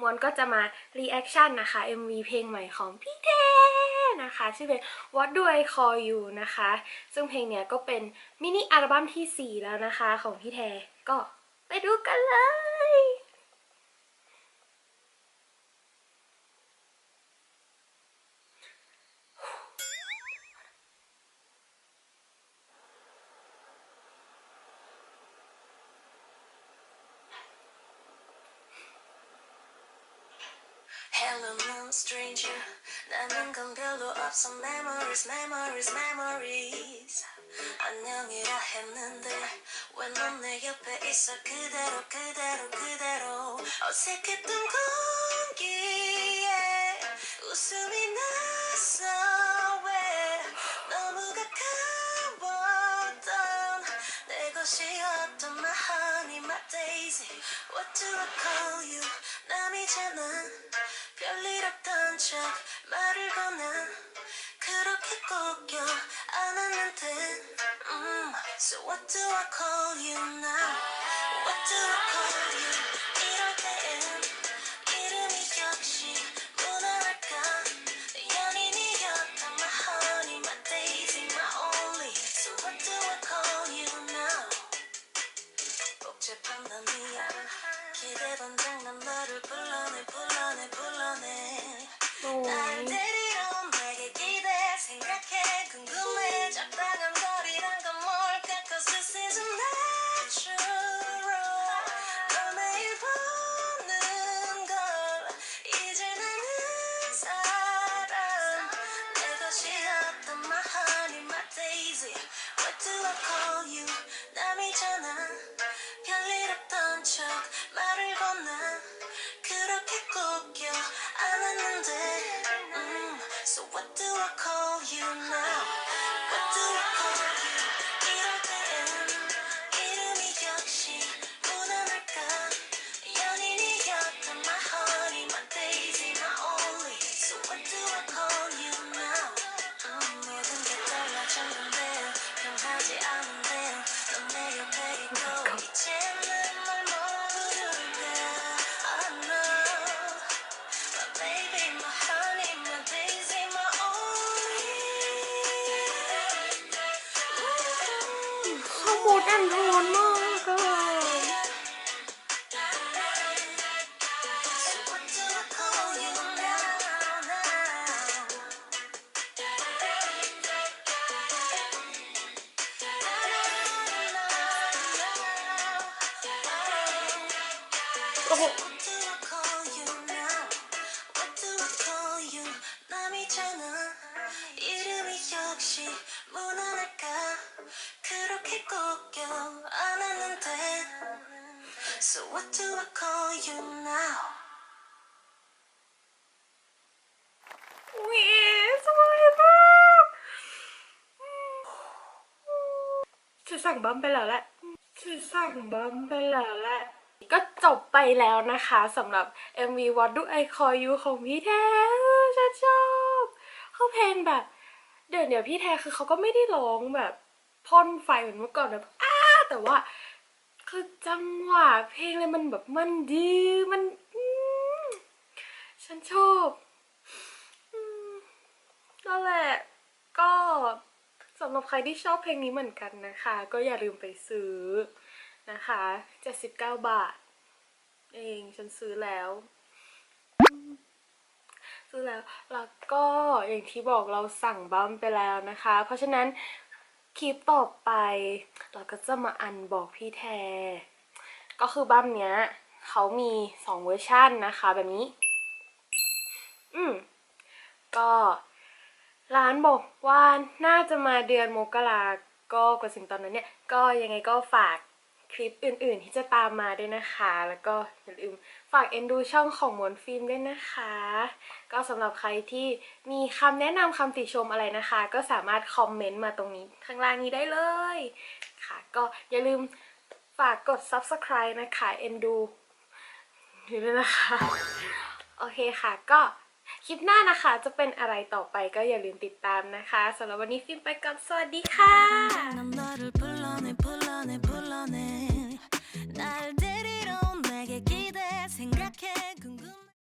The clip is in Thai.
มวนก็จะมารีแอคชั่นนะคะ MV เพลงใหม่ของพี่เทนะคะชื่อเพลง What Do I Call You นะคะ ซึ่งเพลงเนี้ยก็เป็นมินิอัลบั้มที่ 4 แล้วนะคะของพี่แทก็ไปดูกันเลย Hello, no stranger. 나는 건 별로 없어. Memories, memories, memories. 안녕이라 했는데 왜 넌 내 옆에 있어? 그대로, 그대로, 그대로. 어색했던 공기에 웃음이 났어. 왜 너무 가까웠던 내 것이었던 my honey, my daisy. What do I call you? 남이잖아. 별일 없던 척 말을 거나 그렇게 꼭 껴 안았는데 음, So what do I call you now? What do I call you? daisy What do I call you 남이잖아 อุ๊ยสวยมากจะสั่งบัมไปแล้วแหละจะสั่งบัมไปแล้วแหละ ก็จบไปแล้วนะคะสำหรับ MV What Do I Call You ของพี่แท้ฉันชอบเขาเพลงแบบ เดี๋ยวเดี๋ยวพี่แท้คือเขาก็ไม่ได้ร้องแบบพ่นไฟเหมือนเมื่อก่อนแบบอ้าแต่ว่า คือจังหวะเพลงเลยมันแบบมันดีมันฉันชอบนั่นแหละก็สำหรับใครที่ชอบเพลงนี้เหมือนกันนะคะ ก็อย่าลืมไปซื้อ นะคะ 79 บาท เองฉันซื้อแล้ว ซื้อแล้ว แล้วก็อย่างที่บอกเราสั่งบัมไปแล้วนะคะ เพราะฉะนั้นคลิปต่อไป เราก็จะมาอันบอกพี่แท ก็คือบัมเนี้ยเขามีสองเวอร์ชันนะคะแบบนี้ อืม ก็ร้านบอกว่าน่าจะมาเดือนมกราก็กว่าถึงตอนนั้นเนี่ย ก็ยังไงก็ฝาก คลิปอื่นๆ ที่จะตามมาด้วยนะคะ แล้วก็อย่าลืมฝากเอ็นดูช่องของมวนฟิล์มด้วยนะคะ ก็สำหรับใครที่มีคำแนะนำคำติชมอะไรนะคะ ก็สามารถคอมเมนต์มาตรงนี้ข้างล่างนี้ได้เลยค่ะ ก็อย่าลืมฝากกด subscribe นะคะเอ็นดูด้วยนะคะ โอเคค่ะก็คลิปหน้านะคะจะเป็นอะไรต่อไปก็อย่าลืมติดตามนะคะสำหรับวันนี้ฟิล์มไปก่อนสวัสดีค่ะ